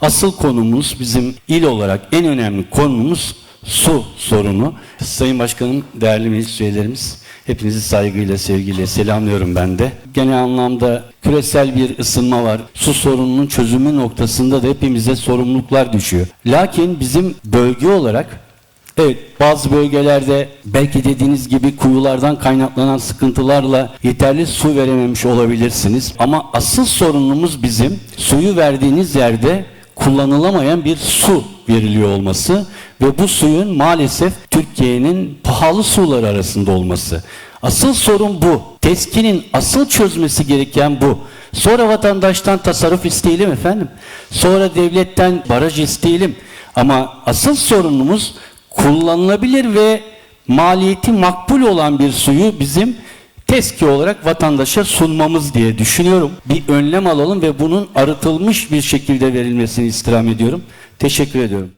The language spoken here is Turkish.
Asıl konumuz bizim il olarak en önemli konumuz su sorunu. Sayın Başkanım, değerli meclis üyelerimiz, hepinizi saygıyla, sevgiyle selamlıyorum ben de. Genel anlamda küresel bir ısınma var. Su sorununun çözümü noktasında da hepimize sorumluluklar düşüyor. Lakin bizim bölge olarak Evet bazı bölgelerde belki dediğiniz gibi kuyulardan kaynaklanan sıkıntılarla yeterli su verememiş olabilirsiniz. Ama asıl sorunumuz bizim suyu verdiğiniz yerde kullanılamayan bir su veriliyor olması ve bu suyun maalesef Türkiye'nin pahalı suları arasında olması. Asıl sorun bu. Teskinin asıl çözmesi gereken bu. Sonra vatandaştan tasarruf isteyelim efendim. Sonra devletten baraj isteyelim. Ama asıl sorunumuz kullanılabilir ve maliyeti makbul olan bir suyu bizim TESKİ olarak vatandaşa sunmamız diye düşünüyorum. Bir önlem alalım ve bunun arıtılmış bir şekilde verilmesini istirham ediyorum. Teşekkür ediyorum.